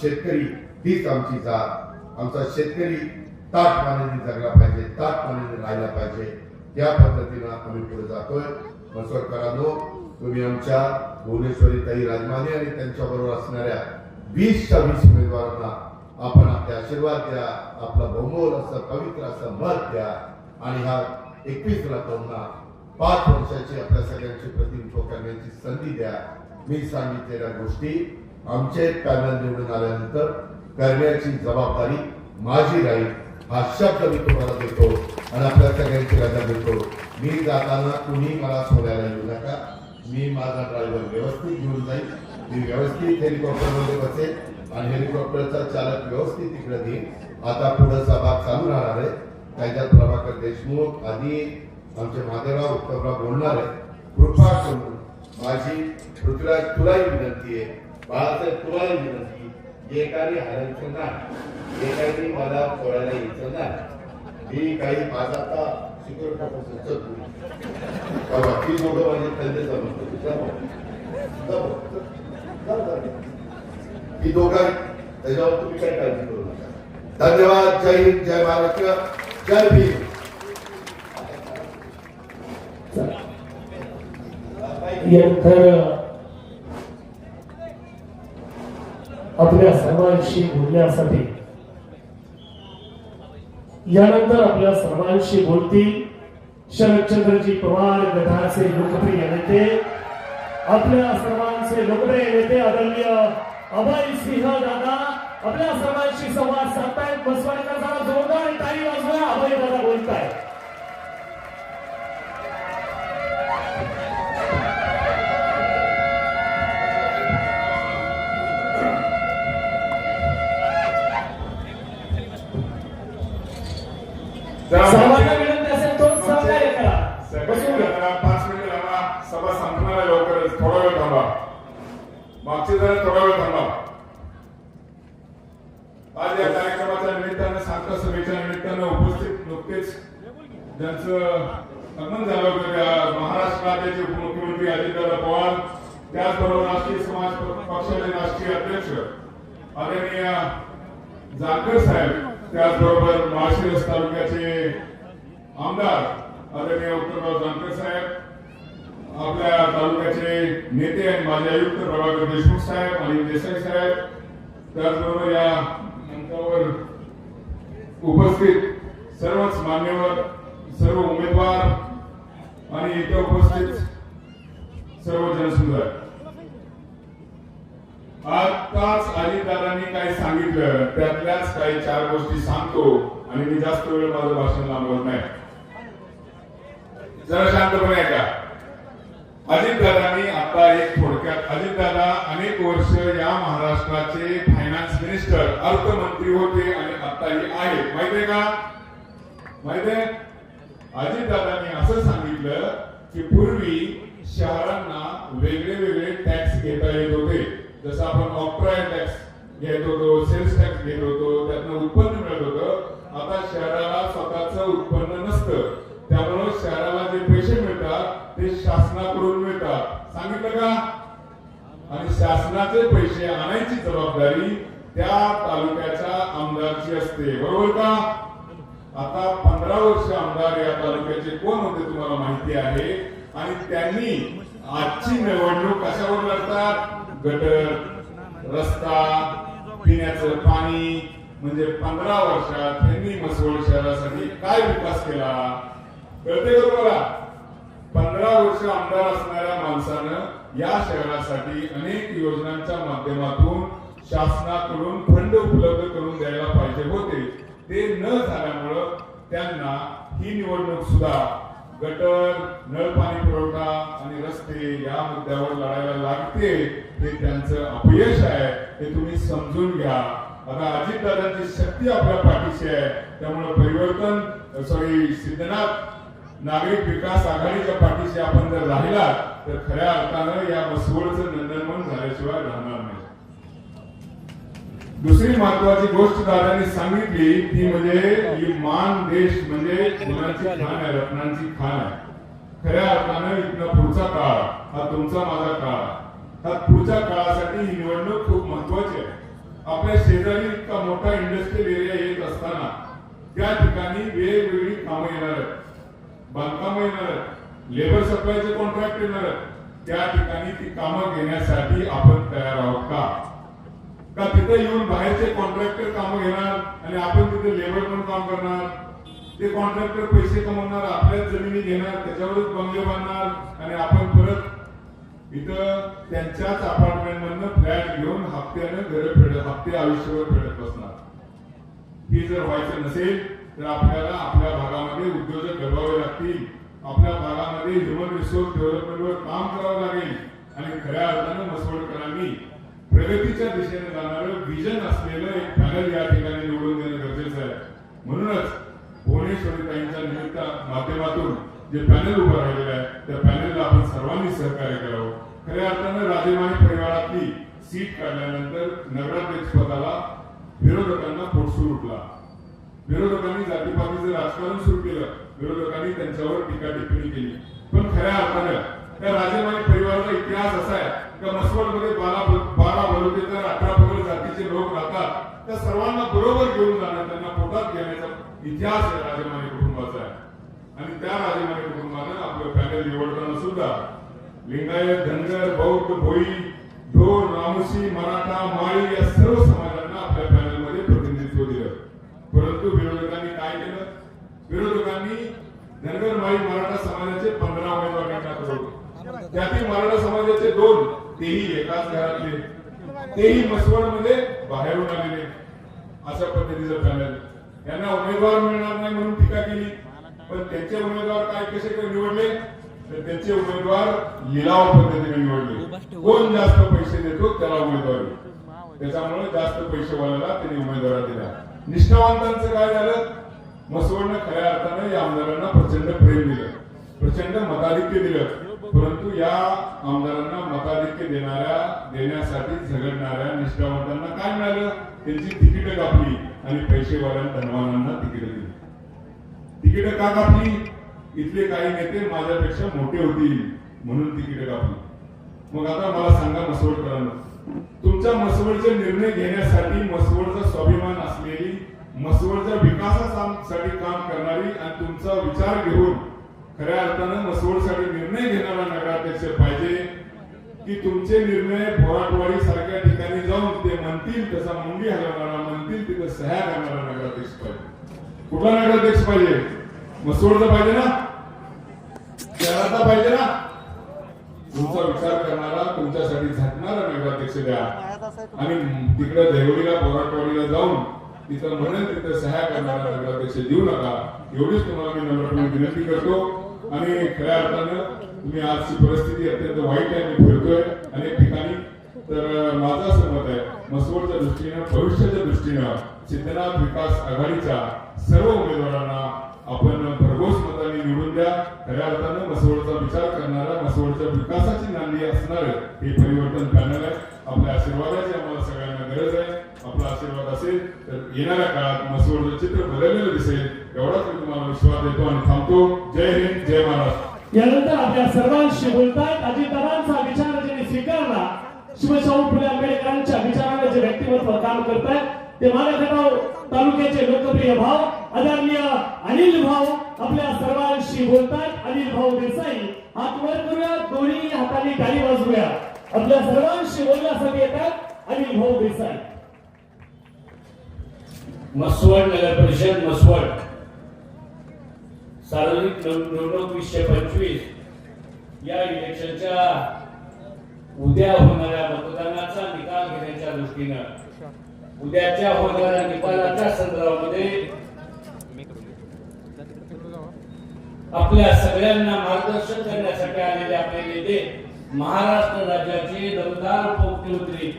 शेतकरी हीच आमची जात. आमचा शेतकरी ताट पाण्याने जगला पाहिजे ताट पाण्याने राहायला पाहिजे. या पद्धतीनं आम्ही पुढे जातोय. मसोडकरांनो तुम्ही आमच्या भुवनेश्वरी ताई राजमाने आणि त्यांच्याबरोबर असणाऱ्या वीसच्या वीस उमेदवारांना आपण आपले आशीर्वाद द्या आपला बहुमोल असं पवित्र असं मत द्या. आणि हा एकवीस लाखांना पाच वर्षाची आपल्या सगळ्यांची प्रतिनिधित्व करण्याची संधी द्या. मी सांगितलेल्या गोष्टी आमचे पॅनल निवडून आल्यानंतर करण्याची जबाबदारी माझी राहील. हा शब्द मी तुम्हाला देतो आणि आपल्या सगळ्यांची रजा देतो. मी जाताना कुणी मला सोडायला येऊ नका. मी माझा ड्रायव्हर व्यवस्थित घेऊन जाईल. मी व्यवस्थित हेलिकॉप्टरमध्ये बसेल आणि हेलिकॉप्टरचा चालक व्यवस्थित तिकडे देईल. आता पुढे सभा चालू राहणार आहे. त्याच्यात प्रभाकर देशमुख आधी आमचे महादेवराव उत्तमराव बोलणार आहे कृपा करून माझी पृथ्वीराज तुलाही विनंती आहे. बाळासाहेब तुलाही विनंती जे काही हरायचं नाही जे काही मला सोडायला यायचं नाही मी काही माझा आता शिकवण टाकायचं चल तू. माझे त्यांचे समजतो जा भाऊ. ही दोघं त्याच्यावर तुम्ही काय काळजी करू नका धन्यवाद जय हिंद जय महाराष्ट्र जय भीम यानंतर आपल्या सर्वांशी बोलण्यासाठी. यानंतर आपल्या सर्वांशी बोलतील शरदचंद्रजी पवार गटाचे लोकप्रिय नेते. आपल्या सर्वांचे लोकप्रिय नेते आदरणीय अभय सिंह दादा. आपल्या सर्वांशी संवाद साधतायत. बसवाडकर जोरदार टाळी वाजवा अभय दादा बोलताय सर्वांना विनंती असेल तो सहकार्य करा. बसून घ्या. पाच मिनिट थांबा. सभा संपणार आहे लवकरच. थोडा वेळ थांबा. मागची जरा थोडा वेळ थांबा आज या कार्यक्रमाच्या निमित्तानं शांत सभेच्या निमित्तानं उपस्थित नुकतेच ज्यांचं आगमन झालं होतं त्या महाराष्ट्र राज्याचे उपमुख्यमंत्री अजितदादा पवार त्याचबरोबर राष्ट्रीय समाज पक्षाचे राष्ट्रीय अध्यक्ष आदरणीय जानकर साहेब त्याचबरोबर माळशिरस तालुक्याचे आमदार आदरणीय उत्तरराव जानकर साहेब आपल्या तालुक्याचे नेते आणि माजी आयुक्त प्रभाकर देशमुख साहेब अनिल देसाई साहेब त्याचबरोबर या मंचावर उपस्थित सर्वच मान्यवर सर्व उमेदवार आणि इथे उपस्थित सर्व जनसमुदाय. आताच अजितदादांनी काही सांगितलं त्यातल्याच काही चार गोष्टी सांगतो आणि मी जास्त वेळ माझं भाषण लांबवत नाही. जरा शांतपणे ऐका. अजितदादांनी आता एक थोडक्यात अजितदादा अनेक वर्ष या महाराष्ट्राचे फायनान्स मिनिस्टर अर्थमंत्री होते आणि आताही आहेत. माहितीये का? माहितीये अजितदादांनी असं सांगितलं की पूर्वी शहरांना वेगळे वेगळे टॅक्स घेता येत होते. जसं आपण ऑक्ट्रॉय टॅक्स घेत होतो सेल्स टॅक्स घेत होतो त्यातनं उत्पन्न मिळत होतं. आता शहराला स्वतःच उत्पन्न शासनाचे पैसे आणायची जबाबदारी त्या तालुक्याच्या आमदारची असते. बरोबर का? आता पंधरा वर्ष आमदार या तालुक्याचे कोण होते तुम्हाला माहिती आहे? आणि त्यांनी आजची निवडणूक कशावर लढतात? गटर रस्ता पिण्याचं पाणी म्हणजे पंधरा वर्षात त्यांनी मसवड शहरासाठी काय विकास केला? कळते बरोबर पंधरा वर्ष आमदार असणाऱ्या माणसानं या शहरासाठी अनेक योजनांच्या माध्यमातून शासनाकडून फंड उपलब्ध करून द्यायला पाहिजे होते. ते न झाल्यामुळं त्यांना ही निवडणूक सुद्धा गटर नळ पाणी पुरवठा आणि रस्ते या मुद्द्यावर लढायला लागते हे त्यांचं अपयश आहे हे तुम्ही समजून घ्या. आता अजितदादांची शक्ती आपल्या पाठीशी आहे. त्यामुळे परिवर्तन सॉरी सिद्धनाथ नागरिक विकास आघाडीच्या पाठीशी आपण जर राहिला तर खऱ्या अर्थानं या मसवडचं नंदनवन झाल्याशिवाय राहणार नाही. दुसरी महत्वाची गोष्ट दादांनी सांगितली ती म्हणजे ही मान देश म्हणजे फुलांची खाण आहे रत्नांची खाण आहे. खऱ्या अर्थानं इथनं पुढचा काळ हा तुमचा माझा काळ हा पुढच्या काळासाठी ही निवडणूक खूप महत्वाची आहे. आपल्या शेजारी इतका मोठा इंडस्ट्रियल एरिया येत असताना त्या ठिकाणी वेगवेगळी कामं येणार आहेत. बांधकामं येणार आहेत. लेबर सप्लायचे कॉन्ट्रॅक्ट येणार. त्या ठिकाणी ती कामं घेण्यासाठी आपण तयार आहोत का? का तिथे येऊन बाहेरचे कॉन्ट्रॅक्टर कामं घेणार आणि आपण तिथे लेबर पण काम करणार? ते कॉन्ट्रॅक्टर पैसे कमवणार आपल्याच जमिनी घेणार त्याच्यावरच बंगले बांधणार आणि आपण परत इथं त्यांच्याच अपार्टमेंट मधनं फ्लॅट घेऊन हप्त्यानं घर फेडत हप्ते आयुष्यभर फेडत बसणार. हे जर व्हायचं नसेल तर आपल्याला आपल्या भागामध्ये उद्योजक घडवावे लागतील. आपल्या भागामध्ये ह्युमन रिसोर्स डेव्हलपमेंटवर काम करावं लागेल आणि खऱ्या अर्थानं मसवडकरांनी प्रगतीच्या दिशेने जाणारं विजन असलेलं एक पॅनल या ठिकाणी निवडून देणं गरजेचं आहे. म्हणूनच भुवनेश्वरीताईंच्या निमित्त माध्यमातून जे पॅनल उभं राहिलेलं आहे त्या पॅनलला आपण सर्वांनी सहकार्य करावं. खऱ्या अर्थानं राजेमाने परिवारातली सीट काढल्यानंतर नगराध्यक्ष पदाला विरोधकांना पोटसूर उठला विरोधकांनी जातीपातीचं राजकारण सुरू केलं. विरोधकांनी त्यांच्यावर टीका टिप्पणी केली. पण खऱ्या अर्थानं त्या राजेमानी परिवाराचा इतिहास असा आहे का मसवडमध्ये बारा बारा बलुतेदार अठरा पगड जातीचे लोक राहतात. त्या सर्वांना बरोबर घेऊन जाणं त्यांना पोटात घेण्याचा इतिहास या राजेमानी कुटुंबाचा आहे. आणि त्या राजेमानी कुटुंबानं आपलं पॅनल निवडताना सुद्धा लिंगायत धनगर बौद्ध भोई ढोर रामसी मराठा माळी या सर्व समाजांना आपल्या पॅनलमध्ये प्रतिनिधित्व दिलं परंतु विरोधकांनी काय केलं विरोधकांनी धनगर मराठा समाजाचे पंधरा उमेदवार नेमण्यात होते. त्यातील मराठा समाजाचे दोन तेही एकाच घरातले. तेही मसवडमध्ये बाहेरून आलेले. अशा पद्धतीचं पॅनल. यांना उमेदवार मिळणार नाही म्हणून टीका केली. पण त्यांचे उमेदवार काय कसे काय निवडले? तर त्यांचे उमेदवार लिलाव पद्धतीने निवडले. कोण जास्त पैसे देतो त्याला उमेदवार त्याच्यामुळे जास्त पैसे पैसेवाल्याला त्यांनी उमेदवार दिला. निष्ठावंतांचं काय झालं? मसवडनं खऱ्या अर्थानं या आमदारांना प्रचंड प्रेम दिलं. प्रचंड मताधिक्य दिलं. परंतु या आमदारांना मताधिक्य देणाऱ्या देण्यासाठी झगडणाऱ्या निष्ठावंतांना काय मिळालं? त्यांची तिकीट कापली आणि पैसेवाल्या धनवानांना तिकीट दिली. तिकीट का कापली इथले काही नेते माझ्यापेक्षा मोठे होतील म्हणून तिकीट कापली मग आता मला सांगा मसवडकरांना. तुमच्या मसवडचे निर्णय घेण्यासाठी मसवडचा स्वाभिमान असलेली मसवडच्या विकासासाठी काम करणारी आणि तुमचा विचार घेऊन खऱ्या अर्थानं मसवडसाठी निर्णय घेणारा नगराध्यक्ष पाहिजे की तुमचे निर्णय भोराटवाडी सारख्या ठिकाणी जाऊन ते म्हणतील तसा मुंगी हलवणारा म्हणतील तिथं सह्या करणारा नगराध्यक्ष पाहिजे. कुठला नगराध्यक्ष पाहिजे? मसवडचा पाहिजे ना? शहराचा पाहिजे ना? तुमचा विचार करणारा तुमच्यासाठी झटणारा नगराध्यक्ष द्या. आणि तिकडे देवडीला भोराटवाडीला जाऊन तिथं म्हणत तिथं सह्या करणारा नगराध्यक्ष देऊ नका. एवढीच तुम्हाला मी नम्रपणे विनंती करतो. आणि खऱ्या अर्थानं तुम्ही आजची परिस्थिती अत्यंत वाईट आहे मी फिरतोय अनेक ठिकाणी. तर माझं असं मत आहे मसवडच्या दृष्टीनं भविष्याच्या दृष्टीनं सिद्धनाथ विकास आघाडीच्या सर्व उमेदवारांना आपण भरघोस मताने निवडून द्या. खऱ्या अर्थानं मसवडचा विचार करणारा मसवडच्या विकासाची नांदी असणार हे परिवर्तन पॅनल आहे. आपल्या आशीर्वादाच्या आशीर्वाद असेल तर येणाऱ्या काळात मसवडचं चित्र बदललेलं दिसेल. एवढाच मी तुम्हाला विश्वास देतो आणि थांबतो. जय हिंद जय महाराष्ट्र. यानंतर आपल्या सर्वांशी बोलतात अजितदादांचा विचार ज्यांनी स्वीकारला शिवशाहू फुले आंबेडकरांच्या विचाराने जे व्यक्तिमत्व काम करतायत ते मालेगाव तालुक्याचे लोकप्रिय भाव आदरणीय अनिल भाऊ आपल्या सर्वांशी बोलतात. अनिल भाऊ देसाई हात वर करूया दोन्ही हाताने टाळी वाजवूया. आपल्या सर्वांशी बोलण्यासाठी येतात अनिल भाऊ देसाई. मसवड नगर परिषद मसवड. सार्वजनिक निवडणूक वीसशे पंचवीस. या इलेक्शनच्या उद्या होणाऱ्या मतदानाचा निकाल घेण्याच्या दृष्टीनं उद्याच्या होणाऱ्या निकालाच्या संदर्भामध्ये आपल्या सगळ्यांना मार्गदर्शन करण्यासाठी आलेले आपले नेते महाराष्ट्र राज्याचे दमदार उपमुख्यमंत्री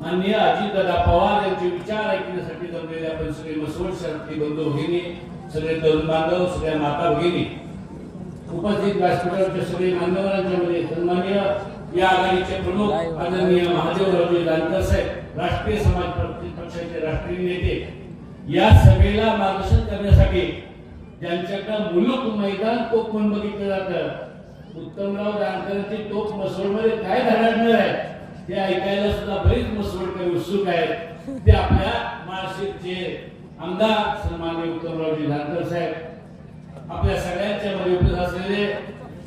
माननीय अजितदादा पवार यांचे विचार ऐकण्यासाठी जमलेले आपण सगळे मसवड शहरातले बंधू भगिनी सगळे तरुण बांधव सगळ्या माता भगिनी उपस्थित व्यासपीठावरचे सगळे मान्यवरांच्या मध्ये सन्माननीय या आघाडीचे प्रमुख आदरणीय महादेवरावजी जानकर साहेब राष्ट्रीय समाज पक्षाचे राष्ट्रीय नेते या सभेला मार्गदर्शन करण्यासाठी ज्यांच्याकडे मुलुक मैदान तोप म्हणून बघितलं जातं उत्तमराव जानकरांची तोप मसोडमध्ये काय धडाडणार आहे? ते ऐकायला सुद्धा बरेच मसवडकर उत्सुक आहेत. ते आपल्या माळशेरचे आमदार सन्मान्य उत्तमरावजी धानकर साहेब आपल्या सगळ्यांच्या मध्ये उपस्थित असलेले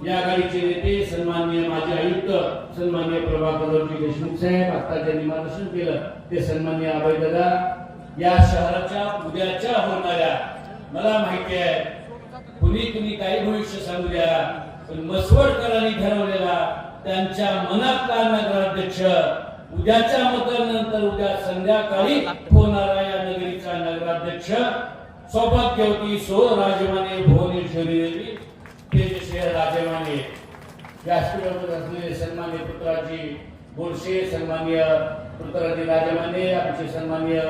या आघाडीचे नेते सन्मान्य माजी आयुक्त सन्मान्य प्रभाकरजी देशमुख साहेब आता ज्यांनी मार्गदर्शन केलं ते सन्मान्य अभय दादा या शहराच्या उद्याच्या होणाऱ्या मला माहिती आहे कुणी कुणी काही भविष्य सांगू द्या पण मसवडकरांनी ठरवलेला त्यांच्या मनातला नगराध्यक्ष उद्याच्या मतदानानंतर उद्या संध्याकाळी होणारा या नगरीचा नगराध्यक्ष सौभाग्यवती सो राजमाने भुवनेश्वरी देवी तेजश्री राजमाने व्यासपीठावर असलेले सन्मान्य पुत्राजी गोडसे सन्मान्य पुत्राजी राजमाने आमचे सन्मान्य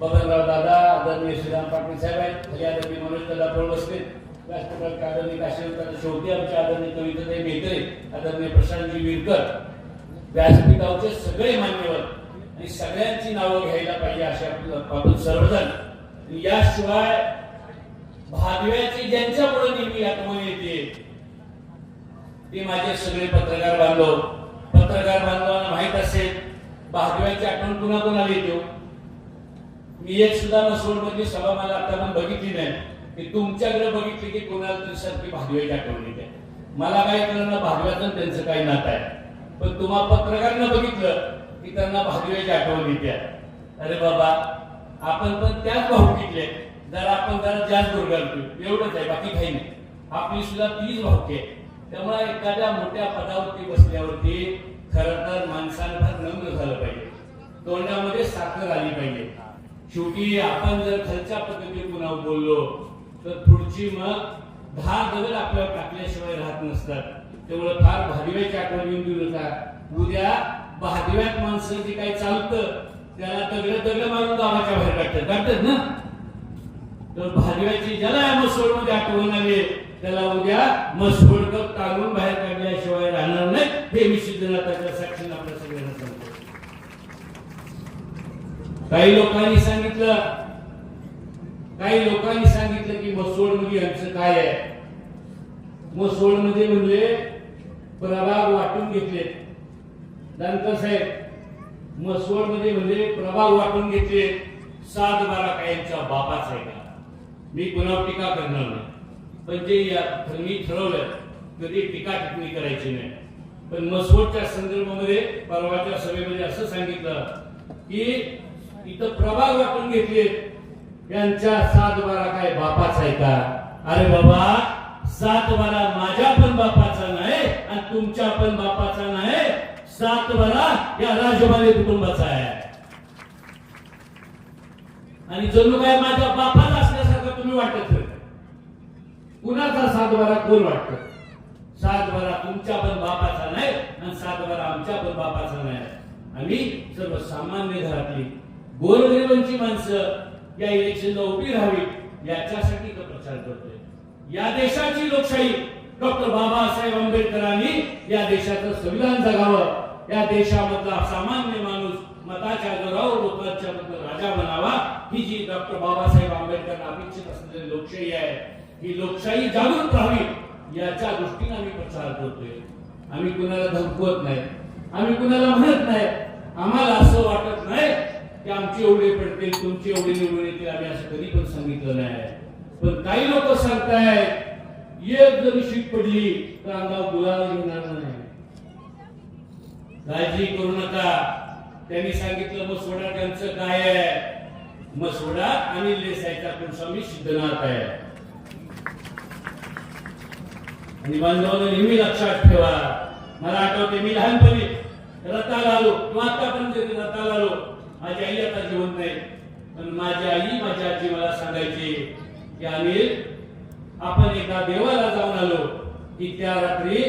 बबनराव दादा आदरणीय श्रीराम पाटील साहेब आहेत खाली मनोज दादा पळ बसले राष्ट्रपाल आदरणीय काशीनाथ शेवटी आमचे आदरणीय कविताताई मेत्रे आदरणीय प्रशांतजी विरकर व्यासपीठावरचे सगळे मान्यवर आणि सगळ्यांची नावं घ्यायला पाहिजे असे आपलं आपण सर्वजण. याशिवाय भादव्याची ज्यांच्यामुळे नेहमी आठवण येते ते माझे सगळे पत्रकार बांधव. पत्रकार बांधवांना माहीत असेल भादव्याची आठवण कुणा कोणाला येतो हो? मी एक सुद्धा मसोड सभा मला आता पण बघितली नाही. की तुमच्याकडे बघितले की कोणाला तरी सारखी भादव्याची आठवण येते. मला काय कळलं भादव्याचं त्यांचं काही नातं आहे. पण तुम्हा पत्रकारांना बघितलं की त्यांना भादव्याची आठवण येते. अरे बाबा आपण पण त्याच भावकीतले. जरा आपण जरा जास्त गुरगाळतो एवढंच आहे बाकी काही नाही. आपली सुद्धा तीच भावकी आहे. त्यामुळे एखाद्या मोठ्या पदावरती बसल्यावरती खरं तर माणसानं फार नम्र झालं पाहिजे. तोंडामध्ये साखर आली पाहिजे. शेवटी आपण जर खालच्या पद्धतीने पुन्हा बोललो तर पुढची मग दहा दगड आपल्यावर टाकल्याशिवाय राहत नसतात. त्यामुळे फार भादव्याची आठवण येऊन देऊ नका. उद्या भादव्यात माणसं जे काही चालतं त्याला दगड दगड मारून गावाच्या बाहेर काढतात. काढतात ना? तर भाजीव्याची ज्याला या मध्ये आठवण आले त्याला उद्या मसोडकर टाळून बाहेर काढल्याशिवाय राहणार नाही. हे मी सिद्धनाथाच्या साक्षीने आपल्या सगळ्यांना सांगतो. काही लोकांनी सांगितलं काही लोकांनी सांगितलं की मसोडमध्ये यांचं काय आहे? मसोडमध्ये म्हणजे प्रभाग वाटून घेतले. दानकर साहेब मसोडमध्ये म्हणजे प्रभाग वाटून घेतले. सात बारा कायांच्या बापाच आहे का? मी कुणावर टीका करणार नाही. पण ते या- मी ठरवलं कधी टीका टिप्पणी करायची नाही. पण मसवडच्या संदर्भामध्ये परवाच्या सभेमध्ये असं सांगितलं की इथं प्रभाग वाटून घेतले. यांच्या सात बारा काय बापाच आहे का? अरे बाबा सात बारा माझ्या पण बापाचा नाही आणि तुमच्या पण बापाचा नाही. सात बारा या राजमाने कुटुंबाचा आहे. आणि जणू काय माझ्या बापाचा असल्यासारखं तुम्ही वाटत कुणाचा सात बारा कोण वाटत? सात बारा तुमच्या पण बापाचा नाही आणि सात बारा आमच्या पण बापाचा नाही. आम्ही सर्वसामान्य घरातली गोरगरिबांची माणसं या इलेक्शनला उभी राहावी याच्यासाठी तो प्रचार करतोय. या देशाची लोकशाही डॉक्टर बाबासाहेब आंबेडकरांनी या देशाचं संविधान जगावं. या देशामधला सामान्य माणूस मताच्या जोरावर लोकांच्या राजा बनावा. ही जी डॉक्टर बाबासाहेब आंबेडकर अपेक्षित असलेली लोकशाही आहे ही लोकशाही जागृत राहावी याच्या दृष्टीने आम्ही प्रचार करतोय. आम्ही कुणाला धमकवत नाही आम्ही कुणाला म्हणत नाही. आम्हाला ते आमचे एवढे पडतील तुमचे एवढे निवडून येतील आम्ही असं कधी पण सांगितलं नाही. पण काही लोक सांगतायत एक जरी शीट पडली तर अंगावर गुलाल घेणार नाही. काळजी करू नका. त्यांनी सांगितलं मग सोडा त्यांचं काय आहे? मग सोडा आणि लेसायचा पण स्वामी सिद्धनाथ आहे. आणि बांधवांना नेहमी लक्षात ठेवा. मला आठवते मी लहानपणी रथाला आलो किंवा आतापर्यंत रथाला आलो माझी आई आता जिवंत नाही पण माझी आई माझ्या आजी मला सांगायची की अनिल आपण एका देवाला जाऊन आलो की त्या रात्री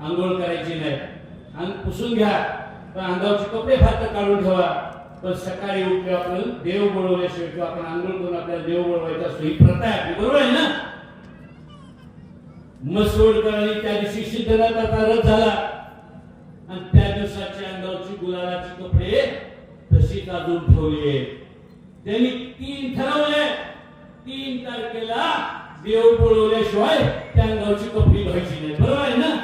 आंघोळ करायची नाही. अंग पुसून घ्या पण अंगावरचे कपडे फार काढून ठेवा. पण सकाळी उठले आपण देव बोलवल्याशिवाय किंवा आपण आंघोळ करून आपल्याला देव बोलवायचा असतो ही प्रथा आहे बरोबर आहे ना? मसोडकरांनी त्या दिवशी सिद्धनाथाचा रथ झाला. आणि त्या दिवसाच्या अंगावची गुलालाचे कपडे तशीच अजून ठेवली आहे. त्यांनी तीन ठरवले. तीन तारखेला देव बोलवल्याशिवाय त्या गावची कपडी व्हायची नाही. बरोबर आहे ना?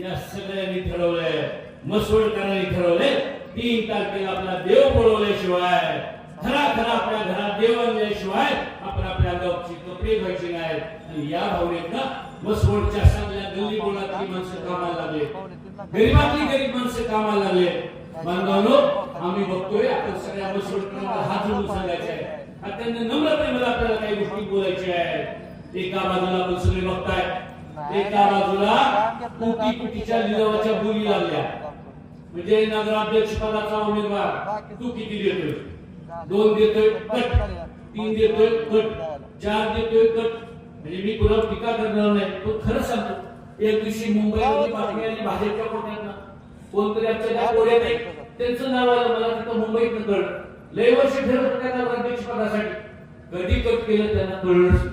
या सगळ्यांनी ठरवलंय मसवडकरांनी ठरवले. तीन तारखेला आपला देव बोलवल्याशिवाय खरा खरा आपल्या घरात देव आणल्याशिवाय आपण आपल्या गावची कपडे घ्यायचे नाहीत आणि या भावनेत मसवडच्या सगळ्या गल्ली बोलातली माणसं कामाला लागले. गरीबातली गरीब माणसं कामाला लागले. बांधवांनो आम्ही बघतोय आपण सगळ्या मसवडकरांना हात जोडून सांगायचे आहे आणि त्यांना नम्रपणे मला आपल्याला काही गोष्टी बोलायच्या आहेत. एका बाजूला आपण सगळे बघताय. एका बाजूला कोटी कोटीच्या लिलावाच्या बोली लागल्या. म्हणजे नगराध्यक्ष पदाचा उमेदवार. तू किती देतोय? दोन देतोय कट. तीन देतोय कट. चार देतोय कट. म्हणजे मी कुणावर टीका करणार नाही. तो खरं सांगतो. एक दिवशी मुंबईमध्ये बातमी आली भाजपच्या कोट्यात कोणतरी आमच्या त्या कोड्यात त्यांचं नाव आलं मला तिथं मुंबईत कळलं. लय वर्ष फिरत होत्या नगराध्यक्ष पदासाठी. कधी कट केलं त्यांना कळलंच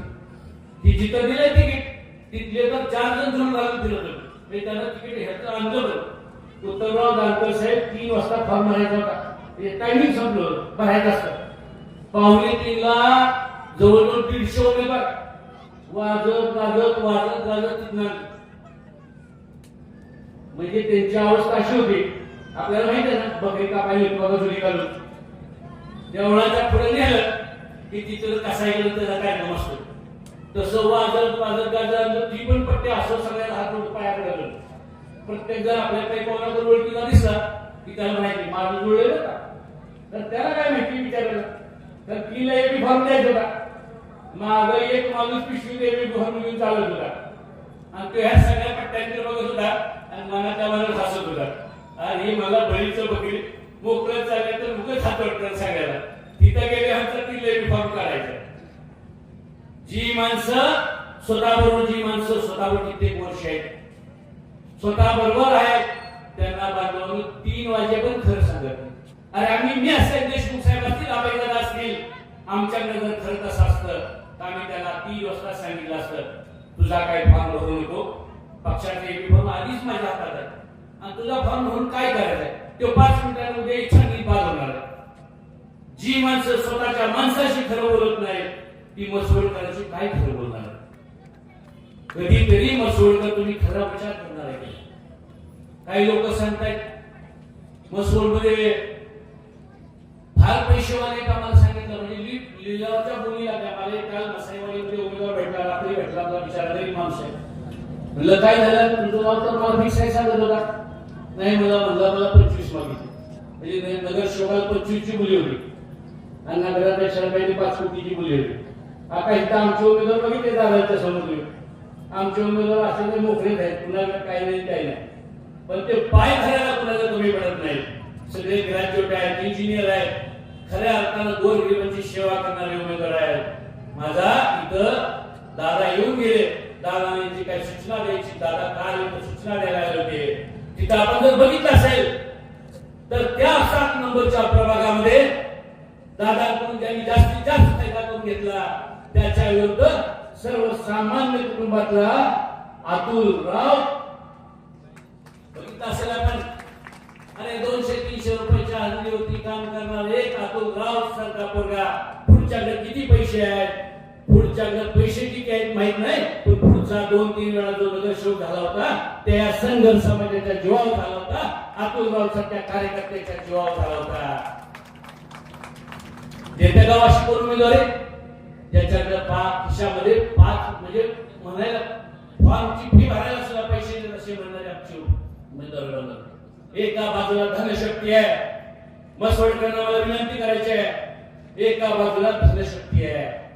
ती जिथं दिलं तिकीट तिथले तर चार जण धरून घालून दिलं होते. म्हणजे त्यांना तिकीट ह्याचं आंदोलन उत्तरराव दानकर साहेब तीन वाजता फॉर्म भरायचा होता टायमिंग संपलं भरायचं असतं पाहुणे तीनला जवळजवळ दीडशे उमेदवार. वाजत वाजत वाजत वाजत तिथं आले. म्हणजे त्यांची अवस्था अशी होती. आपल्याला माहिती आहे ना बकरी कापायला किंवा झुली घालून देवळाच्या पुढे नेलं की तिथं कसा गेलं त्याचा काय नाम असतो. तसं वाजत वाजत गाजत ती पण पट्टे असं सगळ्या हात होतं पायाकडे घालून. प्रत्येक जर आपल्या काही कोणाकडे ओळखीला दिसला की त्याला माहिती माझं जुळलेलं का? तर त्याला काय माहिती विचारलं तर तिला एक फॉर्म द्यायचं होता. माग एक माणूस पिशवी देवी फॉर्म घेऊन चालत होता. आणि तो ह्या सगळ्या पट्ट्यांकडे रोग सुद्धा आणि मनाच्या मनात हसत होता आणि मला बळीचं बघील. मोकळं चाललं तर मुखच हात वाटतं सगळ्याला तिथं गेल्यानंतर ती लेवी फॉर्म काढायचं. जी माणसं स्वतःबरोबर जी माणसं स्वतःवर कित्येक वर्ष आहेत स्वतः बरोबर आहेत त्यांना बांधवांनी तीन वाजे पण खरं सांगत अरे आम्ही मी असेल देशमुख साहेब असतील अभयदादा असतील आमच्याकडे जर खरं तसं असतं तर आम्ही त्याला तीन वाजता सांगितलं असतं. तुझा काय फॉर्म भरू नको पक्षाचे एक आधीच माझ्या हातात आहे आणि तुझा फॉर्म भरून काय करायचं आहे? तो पाच मिनिटांमध्ये इच्छा बाद होणार आहे. जी माणसं स्वतःच्या माणसाशी खरं बोलत नाही ती मसवडकरांची काय खरं बोलणार आहे? कधीतरी मसवडकर तुम्ही खरा विचार करणार आहे. काही लोक सांगतायत मसवडमध्ये फार पैसेवाले का मला सांगितलं. म्हणजे लि- लिलावाच्या बोली लागल्या मला काल मसाईवाडीमध्ये उमेदवार भेटला रात्री भेटला आपला विचार माणूस आहे म्हणलं काय झालं? तुझं नाव तर मला फिक्स आहे सांगत होता. नाही मला म्हणला मला पंचवीस मागितली. म्हणजे नगर नगरसेवकाला पंचवीसची मुली होती. आणि नगराध्यक्षाला काही पाच कोटीची मुली होती. आता इथं आमचे उमेदवार बघितले दादाच्या समोर तुम्ही. आमचे उमेदवार असे नाही मोकळेच आहेत कुणाला काही नाही काही नाही. पण ते पाय धरायला कुणाला कमी पडत नाही सगळे ग्रॅज्युएट आहेत इंजिनियर आहेत. खऱ्या अर्थानं गोरगरिबांची सेवा करणारे उमेदवार आहेत. माझा इथं दादा येऊन गेले. दादा जी काही सूचना द्यायची? दादा काल सूचना द्यायला आले होते. तिथं आपण जर बघितलं असेल तर त्या सात नंबरच्या प्रभागामध्ये दादाकडून ज्यांनी जास्तीत जास्त फायदा करून घेतला. त्याच्या विरुद्ध सर्वसामान्य कुटुंबातला अतुल राव बघितलं असेल आपण? अरे दोनशे तीनशे रुपयाच्या हजेरीवरती काम करणार एक अतुल राव सरकार पोरगा. पुढच्याकडे किती पैसे आहेत? पुढच्याकडे पैसे किती आहेत माहीत नाही पण पुढचा दोन तीन वेळा जो नगरसेवक झाला होता त्या संघर्ष समाजाच्या जीवावर झाला होता अतुलगावचा त्या सारख्या कार्यकर्त्याच्या जीवावर झाला होता. देते गाव अशी कोण उमेदवार? आहे ज्याच्याकडे पाच खिशामध्ये पाच म्हणजे म्हणायला फॉर्मची फी भरायला सुद्धा पैसे देत असे म्हणणारे आमचे उमेदवार एका बाजूला धनशक्ती आहे. मसवडकरांना मला विनंती करायची आहे. एका बाजूला धनशक्ती आहे.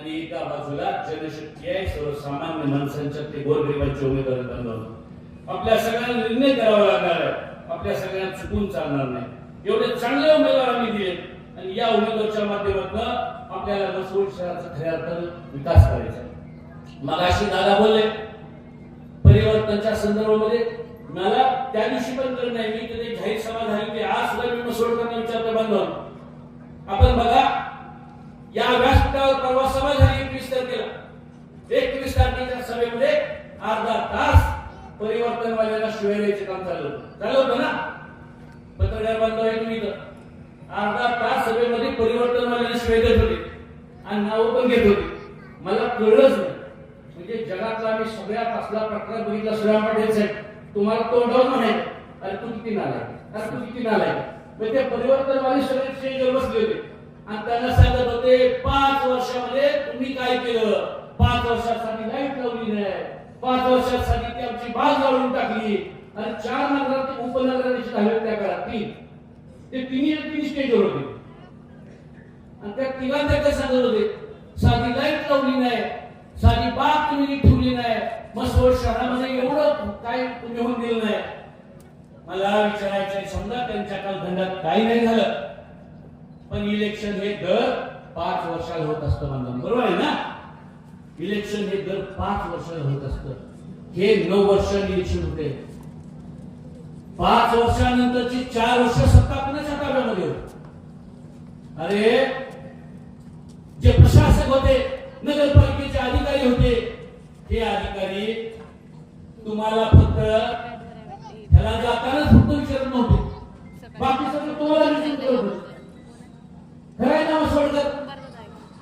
आणि एका बाजूला जनशक्ती आहे सर्वसामान्य माणसांच्या ते गोरगरिबांचे उमेदवार बनवलं आपल्या सगळ्यांना निर्णय करावा लागणार आहे. आपल्या सगळ्यांना चुकून चालणार नाही. एवढे चांगले उमेदवार आम्ही दिले आणि या उमेदवारच्या माध्यमातून आपल्याला मसूर शहराचा खऱ्या अर्थानं विकास करायचा मला मगाशी दादा बोलले परिवर्तनच्या संदर्भामध्ये मला त्या दिवशी पण करत नाही. मी तिथे जाहीर सभा झाली होती आज सुद्धा मी मसोडकरांना विचारतो बांधव आपण बघा या व्यासपीठावर परवा सभा झाली एकवीस तारखेला एकवीस तारखेच्या सभेमध्ये अर्धा तास परिवर्तनवाल्यांना शिवाय द्यायचे काम चाललं होतं. चालू होतं ना? पत्रकार बांधव आहे तुम्ही अर्धा तास सभेमध्ये परिवर्तनवाल्यांना शिवाय देत होते. आणि नावं पण घेत होते. मला कळलंच नाही. म्हणजे जगातला मी सगळ्यात असला प्रकार बघितला श्रीराम पाटील साहेब. तुम्हाला तोंडावर म्हणायचं अरे तू किती नालाय अरे तू किती नालाय मग ते परिवर्तनवादी सगळे स्टेजवर बसले होते. आणि त्यांना सांगत होते पाच वर्षामध्ये तुम्ही काय केलं? पाच वर्षासाठी लाइट लावली नाही. पाच वर्षासाठी ती आमची बाग लावून टाकली. आणि चार नगरात उपनगरांची झाले त्या काळात. तीन. ते तिन्ही तिन्ही स्टेजवर होते. आणि त्या तिघांना काय सांगत होते साधी लाइट लावली नाही. साधी बाग तुम्ही ठेवली नाही. मसवड शहरामध्ये एवढं काय तुम्ही होऊन दिलं नाही. मला विचारायचं समजा त्यांच्या कालखंडात काही नाही झालं. पण इलेक्शन हे दर पाच वर्षाला होत असतं म्हणलं बरोबर आहे ना? इलेक्शन हे दर पाच वर्षाला होत असतं. हे नऊ वर्ष इलेक्शन होते. पाच वर्षानंतरची चार वर्ष सत्ता कुणाच्या ताब्यामध्ये होती. अरे जे प्रशासक होते नगरपालिकेचे अधिकारी होते हे अधिकारी तुम्हाला फक्त त्याला जातानाच फक्त विचारत नव्हते. बाकी सगळं तुम्हाला विचारत होते. खरंय ना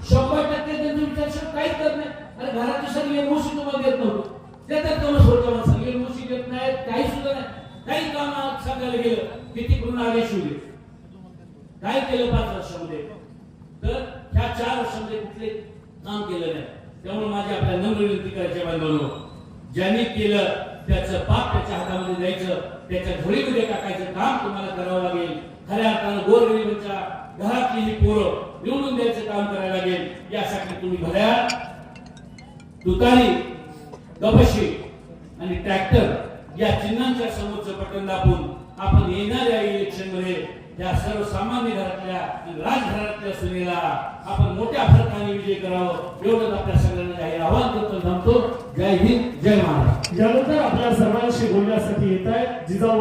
शंभर टक्के त्यांचे विचार काहीच करत नाही. अरे घराची सगळी एनओसी तुम्हाला देत नव्हतं. तर का सोडकर सगळी एनओसी देत नाही काही सुद्धा नाही. काही काम सांगायला गेलं किती करून आले शिवले? काय केलं पाच वर्षामध्ये. तर ह्या चार वर्षामध्ये कुठले काम केलं नाही. त्यामुळे माझी आपल्या नम्र विनंती करायची बांधवांनो. ज्यांनी केलं त्याचं पाप त्याच्या हातामध्ये द्यायचं त्याच्या झोळीमध्ये टाकायचं काम तुम्हाला करावं लागेल. खऱ्या अर्थानं गोरगरिबांच्या घरातली ही पोरं निवडून द्यायचं काम करायला लागेल. यासाठी तुम्ही भल्या तुतारी गपशी आणि ट्रॅक्टर या चिन्हांच्या समोरचं पटन दाखवून आपण येणाऱ्या इलेक्शनमध्ये या सर्वसामान्य घरातल्या राजघरातल्या सुनेला आपण मोठ्या फरकाने विजय करावं एवढंच आपल्या सगळ्यांना जाहीर आवाहन करतो थांबतो. जय हिंद जय महाराज यानंतर आपल्या सर्वांशी बोलण्यासाठी येत आहे जिजाऊ